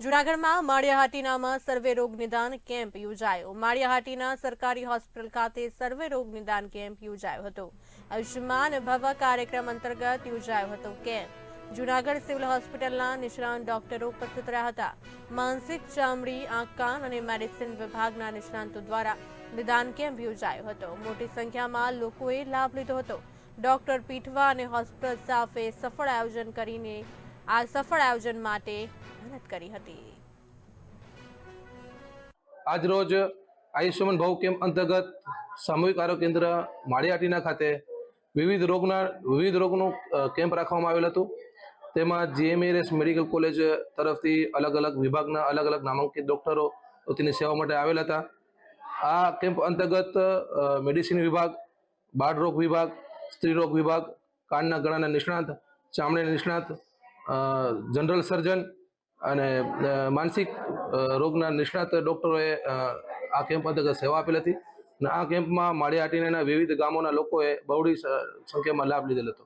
જૂનાગઢમાં માળિયાહાટીનામાં સર્વે રોગ નિદાન કેમ્પ યોજાયો. માળિયાહાટીના સરકારી હોસ્પિટલ ખાતે સર્વે રોગ નિદાન કેમ્પ યોજાયો હતો. આયુષ્યમાન ભવ કાર્યક્રમ અંતર્ગત યોજાયો હતો કેમ્પ. જૂનાગઢ સિવિલ હોસ્પિટલના નિષ્ણાંત ડોક્ટરો ઉપસ્થિત રહ્યા હતા. માનસિક ચામડી, આંખ, કાન અને મેડિસિન વિભાગના નિષ્ણાંતો દ્વારા નિદાન કેમ્પ યોજાયો હતો. મોટી સંખ્યામાં લોકોએ લાભ લીધો હતો. ડોક્ટર પીઠવા અને હોસ્પિટલ સ્ટાફે સફળ આયોજન કરીને આ સફળ આયોજન માટે મહેનત કરી હતી. આજ રોજ આયુષ્યમાન ભાવ કેમ્પ અંતર્ગત સામૂહિક આરોગ્ય કેન્દ્ર માળિયાટીના ખાતે વિવિધ રોગના, વિવિધ રોગનું કેમ્પ રાખવામાં આવેલ હતું. તેમાં જીએમએરએસ મેડિકલ કોલેજ તરફથી અલગ અલગ વિભાગના અલગ અલગ નામાંકિત ડોક્ટરો તેની સેવા માટે આવેલા હતા. આ કેમ્પ અંતર્ગત મેડિસિન વિભાગ બાળ રોગ વિભાગ સ્ત્રી રોગ વિભાગ, કાનના ગળાના નિષ્ણાંત, ચામડીના નિષ્ણાત જનરલ સર્જન અને માનસિક રોગના નિષ્ણાત ડૉક્ટરોએ આ કેમ્પ અંતર્ગત સેવા આપેલ હતી. અને આ કેમ્પમાં માળિયા આટીને વિવિધ ગામોના લોકોએ બહોળી સંખ્યામાં લાભ લીધેલ હતો.